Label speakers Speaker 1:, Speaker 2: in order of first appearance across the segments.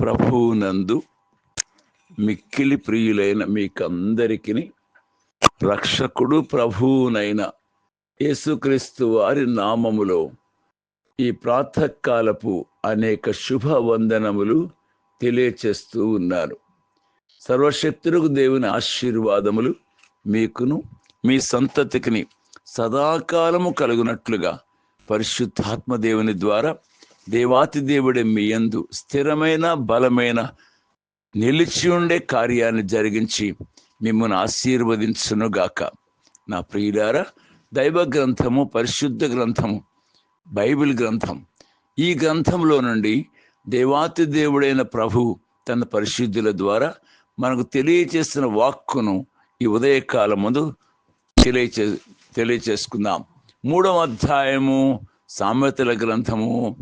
Speaker 1: ప్రభువునందు మిక్కిలి ప్రియులైన మీకందరికి రక్షకుడు ప్రభువునైన యేసుక్రీస్తు వారి నామములో ఈ ప్రాతకాలపు అనేక శుభ వందనములు తెలియచేస్తూ ఉన్నారు. సర్వశక్తులకు దేవుని ఆశీర్వాదములు మీకును మీ సంతతికిని సదాకాలము కలుగునట్లుగా పరిశుద్ధాత్మ దేవుని ద్వారా దేవాతి దేవుడే మీ యందు స్థిరమైన బలమైన నిలిచి ఉండే కార్యాన్ని జరిగించి మిమ్మల్ని ఆశీర్వదించునుగాక. నా ప్రియులారా దైవ గ్రంథము పరిశుద్ధ గ్రంథము బైబిల్ గ్రంథం. ఈ గ్రంథంలో నుండి దేవాతి దేవుడైన ప్రభు తన పరిశుద్ధుల ద్వారా మనకు తెలియచేసిన వాక్కును ఈ ఉదయకాలం ముందు తెలియచే తెలియచేసుకుందాం. మూడవ అధ్యాయము సామెతల గ్రంథము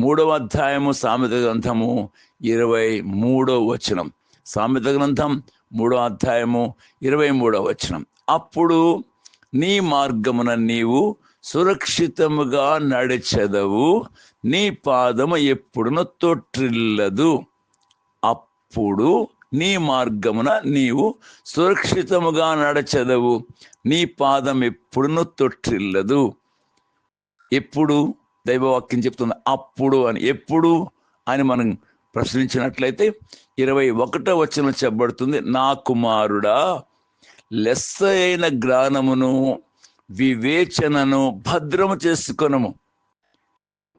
Speaker 1: మూడవ అధ్యాయము సామెత గ్రంథము ఇరవై మూడో వచనం. సామెత గ్రంథం మూడో అధ్యాయము ఇరవై మూడో వచనం. అప్పుడు నీ మార్గమున నీవు సురక్షితముగా నడిచెదవు నీ పాదము ఎప్పుడునో తొట్టిల్లదు. అప్పుడు నీ మార్గమున నీవు సురక్షితముగా నడచెదవు నీ పాదం ఎప్పుడునూ తొట్టిల్లదు. ఎప్పుడు? దైవవాక్యం చెప్తుంది అప్పుడు అని. ఎప్పుడు అని మనం ప్రశ్నించినట్లయితే ఇరవై ఒకటో వచనం చెప్పబడుతుంది నా కుమారుడా లెస్స అయిన జ్ఞానమును వివేచనను భద్రము చేసుకొనము.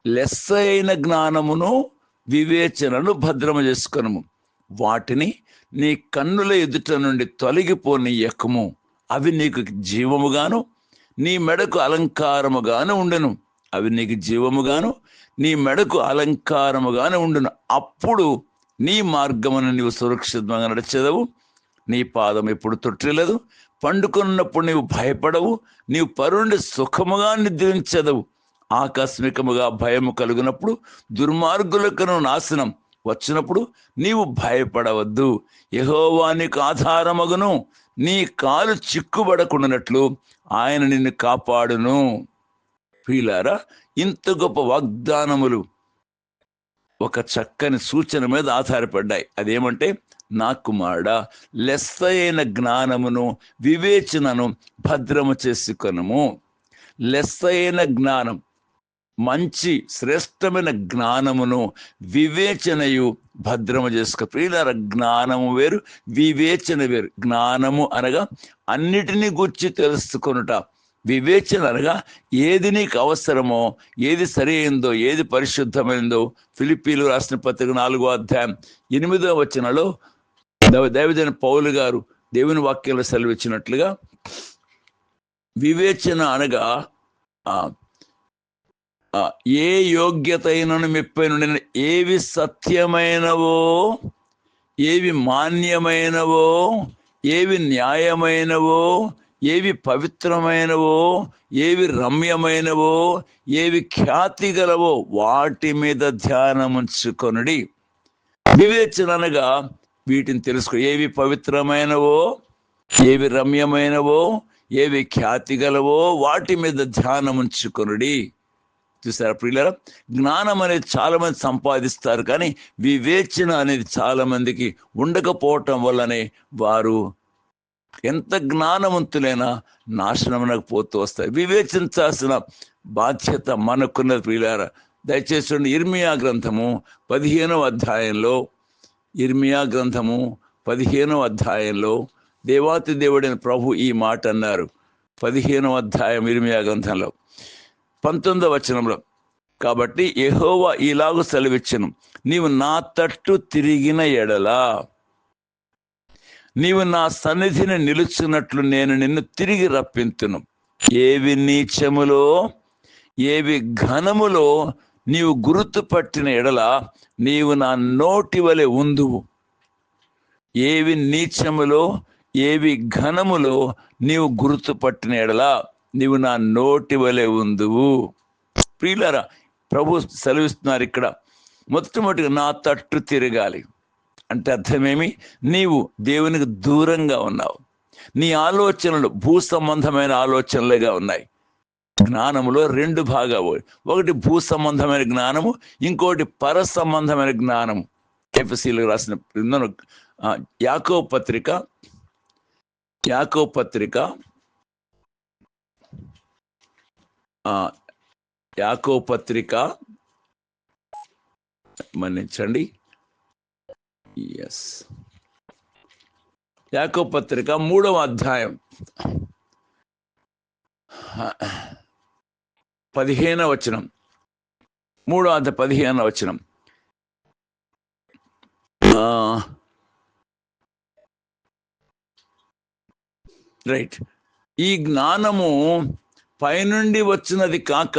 Speaker 1: లెస్స అయిన జ్ఞానమును వివేచనను భద్రము చేసుకొనము. వాటిని నీ కన్నుల ఎదుట నుండి తొలగిపోనీయకము. అవి నీకు జీవముగాను నీ మెడకు అలంకారముగాను ఉండెను. అవి నీకు జీవముగాను నీ మెడకు అలంకారముగాను ఉండును. అప్పుడు నీ మార్గమును నీవు సురక్షితంగా నడిచేదవు. నీ పాదం ఎప్పుడు తొట్టిల్లదు. పండుకున్నప్పుడు నీవు భయపడవు. నీవు పరుండి సుఖముగా నిద్రించదవు. ఆకస్మికముగా భయము కలిగినప్పుడు దుర్మార్గులకు నాశనం వచ్చినప్పుడు నీవు భయపడవద్దు. యహోవానికి ఆధారమగును. నీ కాలు చిక్కుబడకుండానట్లు ఆయన నిన్ను కాపాడును. ప్రియులారా ఇంత గొప్ప వాగ్దానములు ఒక చక్కని సూచన మీద ఆధారపడ్డాయి. అదేమంటే నా కుమారుడ లెస్సైన జ్ఞానమును వివేచనను భద్రము చేసుకొనము. లెస్సైన జ్ఞానం మంచి శ్రేష్టమైన జ్ఞానమును వివేచనయు భద్రము చేసుకో ప్రియులార జ్ఞానము వేరు వివేచన వేరు. జ్ఞానము అనగా అన్నిటినీ గుర్చి తెలుసుకొనుట. వివేచన అనగా ఏది నీకు అవసరమో ఏది సరైందో ఏది పరిశుద్ధమైందో ఫిలిపీలు రాసిన పత్రిక నాలుగో అధ్యాయం ఎనిమిదో వచనలో దైవజన పౌలు గారు దేవుని వాక్యంలో సెలవిచ్చినట్లుగా వివేచన అనగా ఏ యోగ్యత అయినను మెప్పైన ఏవి సత్యమైనవో ఏవి మాన్యమైనవో ఏవి న్యాయమైనవో ఏవి పవిత్రమైనవో ఏవి రమ్యమైనవో ఏవి ఖ్యాతి గలవో వాటి మీద ధ్యానముంచుకొనుడి వివేచన అనగా వీటిని తెలుసుకో. ఏవి పవిత్రమైనవో ఏవి రమ్యమైనవో ఏవి ఖ్యాతి గలవో వాటి మీద ధ్యానముంచుకొనుడి చూసారా ప్రియులరా? జ్ఞానం అనేది చాలా మంది సంపాదిస్తారు కానీ వివేచన అనేది చాలా మందికి ఉండకపోవటం వల్లనే వారు ఎంత జ్ఞానవంతులైనా నాశనమునకు పోతూ వస్తాయి. వివేచించాల్సిన బాధ్యత మనకున్నది ప్రియులారా. దయచేసి ఇర్మియా గ్రంథము పదిహేనవ అధ్యాయంలో ఇర్మియా గ్రంథము పదిహేనవ అధ్యాయంలో దేవాతి దేవుడైన ప్రభు ఈ మాట అన్నారు. పదిహేనవ అధ్యాయం ఇర్మియా గ్రంథంలో. పంతొమ్మిదవ వచనంలో కాబట్టి యహోవా ఇలాగూ సెలవిచ్చను నీవు నా తట్టు తిరిగిన ఎడలా నీవు నా సన్నిధిని నిలుచున్నట్లు నేను నిన్ను తిరిగి రప్పింతును. ఏవి నీచములో ఏవి ఘనములో నీవు గుర్తుపట్టిన ఎడల నీవు నా నోటి వలె ఉందువు. ఏవి నీచములో ఏవి ఘనములో నీవు గుర్తుపట్టిన ఎడల నీవు నా నోటి వలె ఉందువు. ప్రియులరా ప్రభు సెలవిస్తున్నారు ఇక్కడ. మొట్టమొదటిగా నా తట్టు తిరగాలి. అంటే అర్థమేమి? నీవు దేవునికి దూరంగా ఉన్నావు. నీ ఆలోచనలు భూ సంబంధమైన ఆలోచనలుగా ఉన్నాయి. జ్ఞానములో రెండు భాగాలు. ఒకటి భూ సంబంధమైన జ్ఞానము ఇంకోటి పర సంబంధమైన జ్ఞానము. ఎఫ్ఎస్సీలకు రాసిన యాకో పత్రిక యాకో పత్రిక యాకో పత్రిక మన్నించండి. ఎస్ యాకో పత్రిక మూడవ అధ్యాయం. పదిహేన వచనం. మూడో అంత పదిహేన వచనం. ఆ, రైట్. ఈ జ్ఞానము పైనుండి వచ్చినది కాక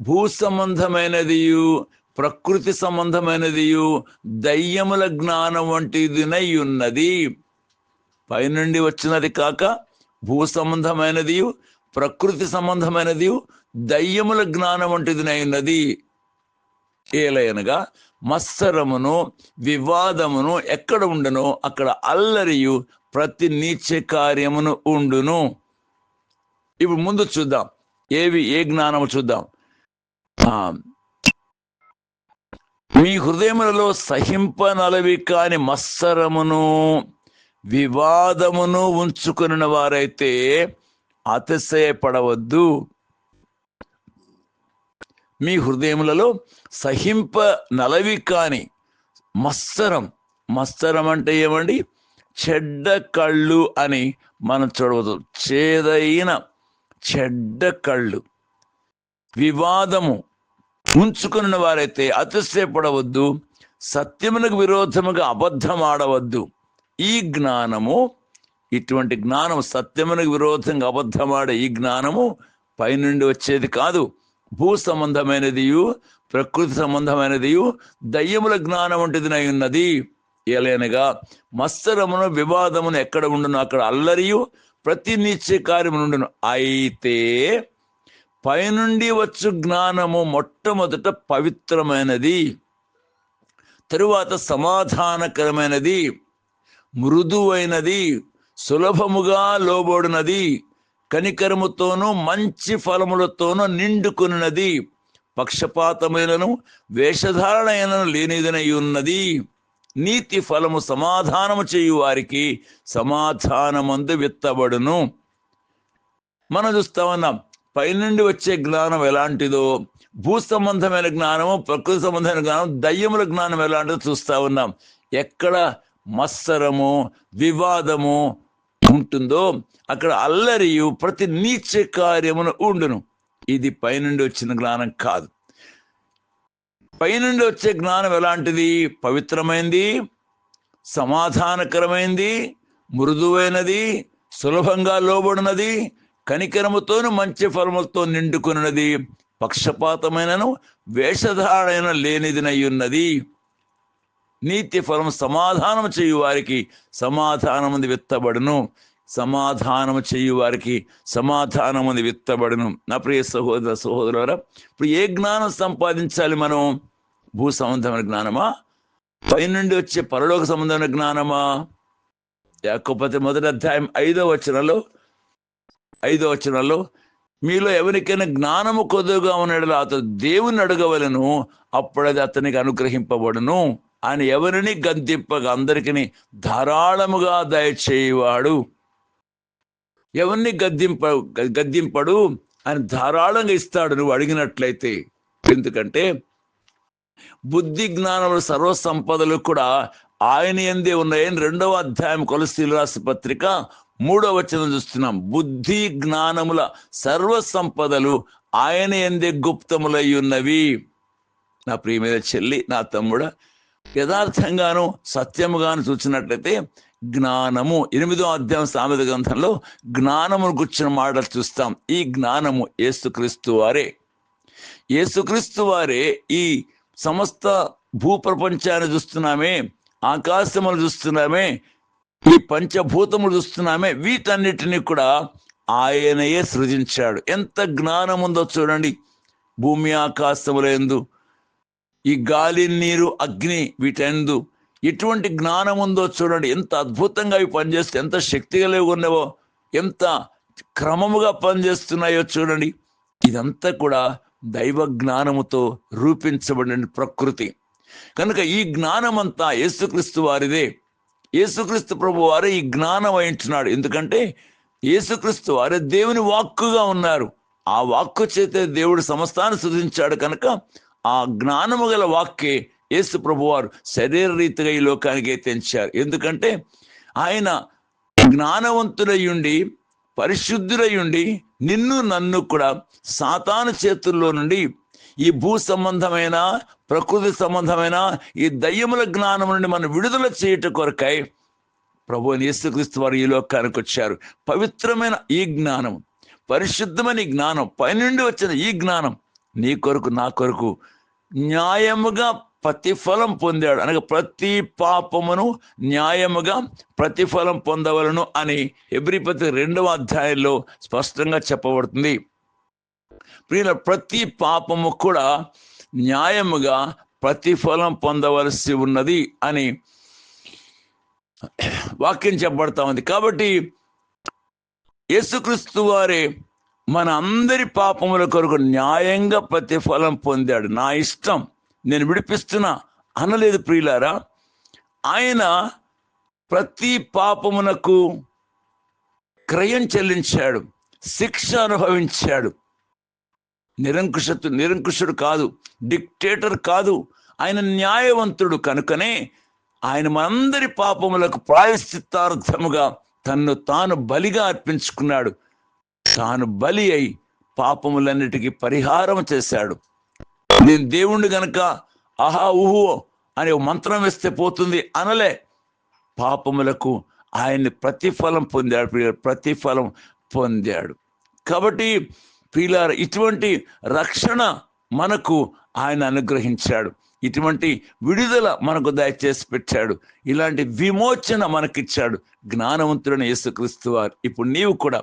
Speaker 1: భూ సంబంధమైనదియు ప్రకృతి సంబంధమైనదియు దయ్యముల జ్ఞానం వంటిదినై ఉన్నది పైనుండి వచ్చినది కాక భూ సంబంధమైనదియు ప్రకృతి సంబంధమైనదియు దయ్యముల జ్ఞానం వంటిదినై ఉన్నది ఏలయనగా మత్సరమును వివాదమును ఎక్కడ ఉండనో అక్కడ అల్లరియు ప్రతి నీచ కార్యమును ఉండును. ఇప్పుడు ముందు చూద్దాం. ఏవి ఏ జ్ఞానము చూద్దాం. మీ హృదయములలో సహింపనలవి కాని మత్సరమును వివాదమును ఉంచుకున్న వారైతే అతిశయపడవద్దు. మీ హృదయములలో సహింప నలవి కాని మత్సరం మత్సరం అంటే ఏమండి? చెడ్డ కళ్ళు అని మనం చూడవద్దు. చేదైన చెడ్డ కళ్ళు. వివాదము ఉంచుకున్న వారైతే అతిశయపడవద్దు సత్యమునకు విరోధముగా అబద్ధం ఆడవద్దు ఈ జ్ఞానము ఇటువంటి జ్ఞానం సత్యమునకు విరోధంగా అబద్ధమాడే ఈ జ్ఞానము పైనుండి వచ్చేది కాదు. భూ సంబంధమైనదియు ప్రకృతి సంబంధమైనదియు దయ్యముల జ్ఞానం వంటిదినై ఉన్నది. ఏలైనగా మత్సరమును వివాదమును ఎక్కడ ఉండును అక్కడ అల్లరియు ప్రతి నిత్య కార్యమునుండును. అయితే పైనుండి వచ్చు జ్ఞానము మొట్టమొదట పవిత్రమైనది తరువాత సమాధానకరమైనది మృదువైనది సులభముగా లోబడినది కనికరముతోనూ మంచి ఫలములతోనూ నిండుకున్నది పక్షపాతమైనను వేషధారణైనను లేనిదనై ఉన్నది నీతి ఫలము సమాధానము చేయు వారికి సమాధానమందు విత్తబడును. మనం చూస్తా ఉన్నాం. పైనుండి వచ్చే జ్ఞానం ఎలాంటిదో భూ సంబంధమైన జ్ఞానము ప్రకృతి సంబంధమైన జ్ఞానం దయ్యముల జ్ఞానం ఎలాంటిదో చూస్తూ ఉన్నాం. ఎక్కడ మత్సరము వివాదము ఉంటుందో అక్కడ అల్లరియు ప్రతి నీచ కార్యమును ఉండును. ఇది పైనుండి వచ్చిన జ్ఞానం కాదు. పైనుండి వచ్చే జ్ఞానం ఎలాంటిది? పవిత్రమైంది సమాధానకరమైంది మృదువైనది సులభంగా లోబడినది కనికరముతోను మంచి ఫలములతో నిండుకున్నది పక్షపాతమైనను వేషధారణ లేనిదినై ఉన్నది నీతి ఫలం సమాధానం చేయు వారికి సమాధానముంది విత్తబడును. సమాధానము చేయు వారికి సమాధానముంది విత్తబడును. నా ప్రియ సహోదర సహోదరులారా ఇప్పుడు ఏ జ్ఞానం సంపాదించాలి మనం? భూ సంబంధమైన జ్ఞానమా? పైనుండి వచ్చే పరలోక సంబంధమైన జ్ఞానమా? లేకపోతే మొదటి అధ్యాయం ఐదో వచనంలో ఐదో వచనంలో మీలో ఎవరికైనా జ్ఞానము కొద్దుగా ఉన్నాడు అతను దేవుని అడగవలను అప్పుడది అతనికి అనుగ్రహింపబడును. ఆయన ఎవరిని గద్దింపగా అందరికీ ధారాళముగా దయచేయవాడు. ఎవరిని గద్దింప గద్దింపడు ఆయన ధారాళంగా ఇస్తాడు నువ్వు అడిగినట్లయితే. ఎందుకంటే బుద్ధి జ్ఞానములు సర్వ సంపదలు కూడా ఆయన ఎందే ఉన్నాయని రెండవ అధ్యాయం కొలసీలు రాసి పత్రిక మూడో వచనం చూస్తున్నాం. బుద్ధి జ్ఞానముల సర్వ సంపదలు ఆయన ఎందే గుప్తములై ఉన్నవి. నా ప్రియమైన చెల్లి నా తమ్ముడ యథార్థంగాను సత్యముగాను చూసినట్లయితే జ్ఞానము ఎనిమిదో అధ్యాయం సామెత గ్రంథంలో జ్ఞానమును గుర్చిన మాటలు చూస్తాం. ఈ జ్ఞానము ఏసుక్రీస్తు వారే. ఏసుక్రీస్తు వారే ఈ సమస్త భూప్రపంచాన్ని చూస్తున్నామే ఆకాశములు చూస్తున్నామే ఈ పంచభూతములు చూస్తున్నామే వీటన్నిటినీ కూడా ఆయనయే సృజించాడు. ఎంత జ్ఞానం ఉందో చూడండి. భూమి ఆకాశములందు ఈ గాలి నీరు అగ్ని వీటెందు. ఎటువంటి జ్ఞానం ఉందో చూడండి. ఎంత అద్భుతంగా అవి పనిచేస్తే ఎంత శక్తిగా ఉన్నావో ఎంత క్రమముగా పనిచేస్తున్నాయో చూడండి. ఇదంతా కూడా దైవ జ్ఞానముతో రూపించబడిన ప్రకృతి. కనుక ఈ జ్ఞానమంతా యేసుక్రీస్తు వారిదే. యేసుక్రీస్తు ప్రభు వారే ఈ జ్ఞానం వహించున్నాడు ఎందుకంటే యేసుక్రీస్తు వారే దేవుని వాక్కుగా ఉన్నారు. ఆ వాక్కు చేతే దేవుడు సమస్తాన్ని సృజించాడు కనుక ఆ జ్ఞానము గల వాక్కే యేసు ప్రభువారు శరీర రీతిగా ఈ లోకానికి తెంచారు. ఎందుకంటే ఆయన జ్ఞానవంతుడయ్యుండి పరిశుద్ధుడయ్యుండి నిన్ను నన్ను కూడా సాతాను చేతుల్లో నుండి ఈ భూ సంబంధమైన ప్రకృతి సంబంధమైన ఈ దయ్యముల జ్ఞానం నుండి మనం విడుదల చేయుట కొరకై ప్రభు యేసుక్రీస్తు వారు ఈ లోకానికి వచ్చారు. పవిత్రమైన ఈ జ్ఞానం పరిశుద్ధమైన ఈ జ్ఞానం పైనుండి వచ్చిన ఈ జ్ఞానం నీ కొరకు నా కొరకు న్యాయముగా ప్రతిఫలం పొందాడు. అనగా ప్రతి పాపమును న్యాయముగా ప్రతిఫలం పొందవలను అని ఎబ్రిపతి రెండవ అధ్యాయంలో స్పష్టంగా చెప్పబడుతుంది. ప్రియుల ప్రతి పాపము కూడా న్యాయముగా ప్రతిఫలం పొందవలసి ఉన్నది అని వాక్యం చెప్పబడతా ఉంది. కాబట్టి యేసుక్రీస్తు వారే మన అందరి పాపముల కొరకు న్యాయంగా ప్రతిఫలం పొందాడు. నా ఇష్టం. నేను విడిపిస్తున్నా. అనలేదు ప్రియులారా. ఆయన ప్రతి పాపమునకు క్రయం చెల్లించాడు. శిక్ష అనుభవించాడు. నిరంకుశతు నిరంకుశుడు కాదు డిక్టేటర్ కాదు ఆయన న్యాయవంతుడు కనుకనే ఆయన మనందరి పాపములకు ప్రాయశ్చిత్తార్థముగా తన్ను తాను బలిగా అర్పించుకున్నాడు. తాను బలి అయి పాపములన్నిటికీ పరిహారం చేశాడు. నేను దేవుణ్ణి గనక ఆహా ఊహో అనే మంత్రం వేస్తే పోతుంది అనలే. పాపములకు ఆయన్ని ప్రతిఫలం పొందాడు ప్రతిఫలం పొందాడు. కాబట్టి పీలార్ ఇటువంటి రక్షణ మనకు ఆయన అనుగ్రహించాడు. ఇటువంటి విడుదల మనకు దయచేసి పెట్టాడు. ఇలాంటి విమోచన మనకిచ్చాడు జ్ఞానవంతుడైన యేసుక్రీస్తు వారు. ఇప్పుడు నీవు కూడా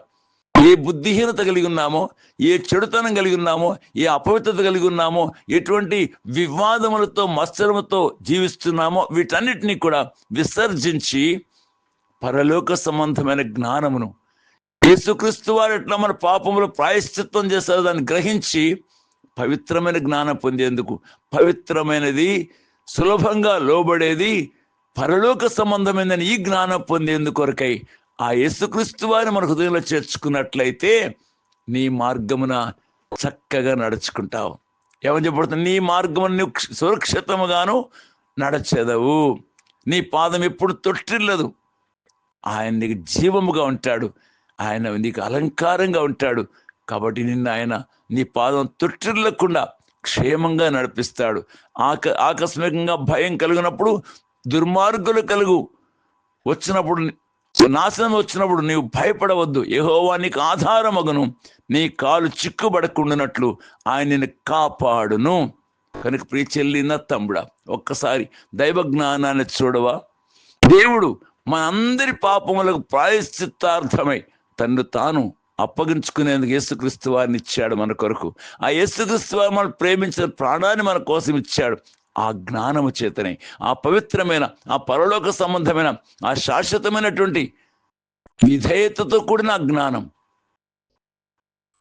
Speaker 1: ఏ బుద్ధిహీనత కలిగి ఉన్నామో ఏ చెడుతనం కలిగి ఉన్నామో ఏ అపవిత్రత కలిగి ఉన్నామో ఎటువంటి వివాదములతో మత్సరముతో జీవిస్తున్నామో వీటన్నిటినీ కూడా విసర్జించి పరలోక సంబంధమైన జ్ఞానమును యేసుక్రీస్తు వారు ఎట్లా మన పాపములు ప్రాయశ్చిత్వం చేస్తారు దాన్ని గ్రహించి పవిత్రమైన జ్ఞానం పొందేందుకు పవిత్రమైనది సులభంగా లోబడేది పరలోక సంబంధమైనదని ఈ జ్ఞానం పొందేందుకు కొరకై ఆ యేసుక్రీస్తు వారిని మన హృదయంలో చేర్చుకున్నట్లయితే నీ మార్గమున చక్కగా నడుచుకుంటావు. ఏమని చెప్పబడుతుంది? నీ మార్గమును నువ్వు సురక్షితముగాను నడచెదవు. నీ పాదం ఎప్పుడు తొట్టిల్లదు. ఆయన నీకు జీవముగా ఉంటాడు. ఆయన నీకు అలంకారంగా ఉంటాడు. కాబట్టి నిన్ను ఆయన నీ పాదం తొట్టిల్లకుండా క్షేమంగా నడిపిస్తాడు. ఆక ఆకస్మికంగా భయం కలిగినప్పుడు దుర్మార్గులు కలుగు. వచ్చినప్పుడు నాశనం వచ్చినప్పుడు నీవు భయపడవద్దు. యెహోవా నీకు ఆధారమగును. నీ కాలు చిక్కుబడకుండానట్లు ఆయన నిన్ను కాపాడును. కనుక ప్రియ చెల్లిన తమ్ముడా ఒక్కసారి దైవ జ్ఞానాన్ని చూడవా? దేవుడు మనందరి పాపములకు ప్రాయశ్చిత్తార్థమై తను తాను అప్పగించుకునేందుకు యేసుక్రీస్తు వారిని ఇచ్చాడు మన కొరకు. ఆ యేసుక్రీస్తు వారు మనం ప్రేమించిన ప్రాణాన్ని మన కోసం ఇచ్చాడు. ఆ జ్ఞానము చేతనే ఆ పవిత్రమైన ఆ పరలోక సంబంధమైన ఆ శాశ్వతమైనటువంటి విధేయతతో కూడిన ఆ జ్ఞానం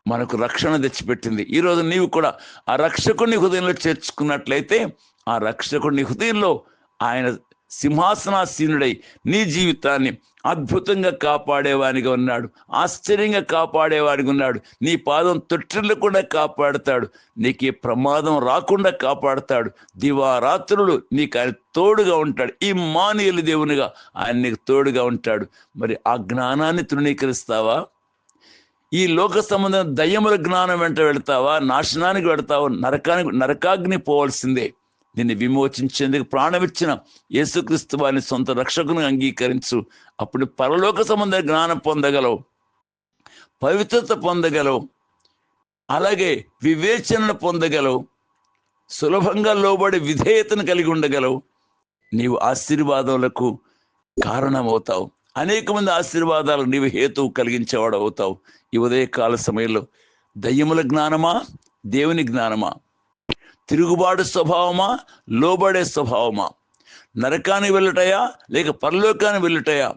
Speaker 1: మనకు రక్షణ తెచ్చిపెట్టింది. ఈరోజు నీవు కూడా ఆ రక్షకుడిని హృదయంలో చేర్చుకున్నట్లయితే ఆ రక్షకుడిని హృదయంలో ఆయన సింహాసనాసీనుడై నీ జీవితాన్ని అద్భుతంగా కాపాడేవానికి ఉన్నాడు. ఆశ్చర్యంగా కాపాడేవానికి ఉన్నాడు. నీ పాదం తొట్టిల్లకుండా కాపాడుతాడు. నీకు ఏ ప్రమాదం రాకుండా కాపాడుతాడు. దివారాత్రులు నీకు ఆయన తోడుగా ఉంటాడు. ఈ మానీయులు దేవునిగా ఆయన నీకు తోడుగా ఉంటాడు. మరి ఆ జ్ఞానాన్ని తృణీకరిస్తావా? ఈ లోక సంబంధం దయ్యముల జ్ఞానం వెంట వెళ్తావా? నాశనానికి వెళ్తావా? నరకానికి నరకాగ్ని పోవాల్సిందే. నిన్ను విమోచించేందుకు ప్రాణమిచ్చిన యేసుక్రీస్తు వారిని సొంత రక్షకును అంగీకరించు. అప్పుడు పరలోక సంబంధ జ్ఞానం పొందగలవు. పవిత్రత పొందగలవు. అలాగే వివేచనను పొందగలవు. సులభంగా లోబడి విధేయతను కలిగి ఉండగలవు. నీవు ఆశీర్వాదములకు కారణమవుతావు. అనేక మంది ఆశీర్వాదాలు నీవు హేతువు కలిగించేవాడు అవుతావు ఈ ఉదయకాల సమయంలో దయ్యముల జ్ఞానమా? దేవుని జ్ఞానమా? తిరుగుబాటు స్వభావమా? లోబడే స్వభావమా? నరకానికి వెళ్ళటయా? లేక పరలోకానికి వెళ్ళటయా?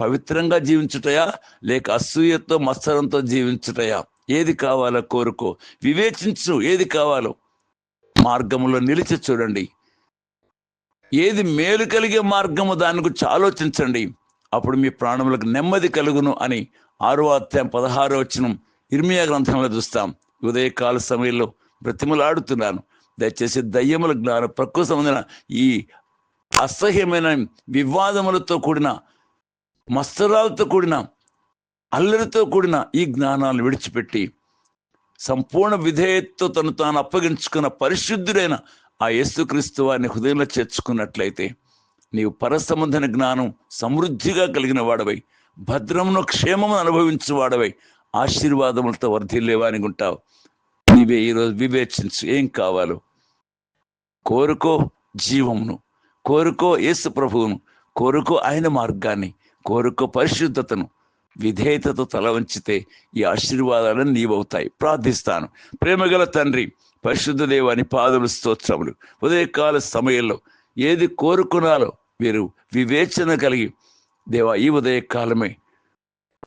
Speaker 1: పవిత్రంగా జీవించుటయా? లేక అసూయతో మత్సరంతో జీవించుటయా? ఏది కావాలో కోరుకో. వివేచించు ఏది కావాలో. మార్గంలో నిలిచి చూడండి. ఏది మేలు కలిగే మార్గము దాని గురించి ఆలోచించండి. అప్పుడు మీ ప్రాణములకు నెమ్మది కలుగును అని ఆరో అధ్యాయం పదహారో వచ్చిన ఇర్మియా గ్రంథంలో చూస్తాం. ఉదయకాల సమయంలో బ్రతిమలాడుతున్నాను. దయచేసి దయ్యముల జ్ఞానం ప్రకృతి సంబంధించిన ఈ అసహ్యమైన వివాదములతో కూడిన మత్సరాలతో కూడిన అల్లరితో కూడిన ఈ జ్ఞానాలు విడిచిపెట్టి సంపూర్ణ విధేయతతో తను తాను అప్పగించుకున్న పరిశుద్ధుడైన ఆ యేసుక్రీస్తు వారిని హృదయంలో చేర్చుకున్నట్లయితే నీవు పరసంబంధన జ్ఞానం సమృద్ధిగా కలిగిన వాడవై భద్రమును క్షేమమును అనుభవించు వాడవై ఆశీర్వాదములతో వర్ధిల్లేవానికి ఉంటావు. నీవే ఈరోజు వివేచించు. ఏం కావాలో? కోరుకో జీవమును. కోరుకో యేసు ప్రభువును. కోరుకో ఆయన మార్గాన్ని. కోరుకో పరిశుద్ధతను. విధేయతతో తల వంచితే ఈ ఆశీర్వాదాలను నీవవుతాయి. ప్రార్థిస్తాను. ప్రేమగల తండ్రి పరిశుద్ధ దేవాని పాదములు స్తోత్రములు. ఉదయకాల సమయంలో ఏది కోరుకున్నాలో వీరు వివేచన కలిగి దేవా ఈ ఉదయకాలమే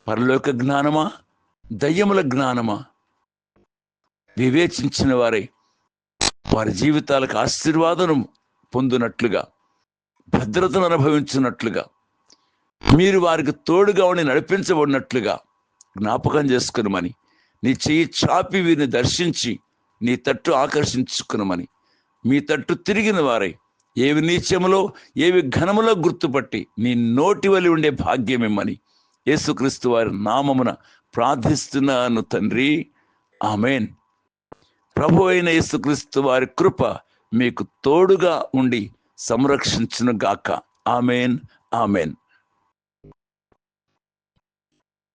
Speaker 1: పరలోక జ్ఞానమా? దయ్యముల జ్ఞానమా? వివేచించిన వారే. వారి జీవితాలకు ఆశీర్వాదం పొందినట్లుగా భద్రతను అనుభవించినట్లుగా మీరు వారికి తోడుగా ఉండి నడిపించబడినట్లుగా జ్ఞాపకం చేసుకునమని నీ చెయ్యి చాపి వీరిని దర్శించి నీ తట్టు ఆకర్షించుకునమని మీ తట్టు తిరిగిన వారై. ఏవి నీచములో ఏవి ఘనములో గుర్తుపట్టి నీ నోటి వలి ఉండే భాగ్యమేమని యేసుక్రీస్తు వారి నామమున ప్రార్థిస్తున్నాను తండ్రి. ఆమెన్. ప్రభు అయిన యేసుక్రీస్తు వారి కృప మీకు తోడుగా ఉండి సంరక్షించును గాక ఆమెన్ ఆమెన్.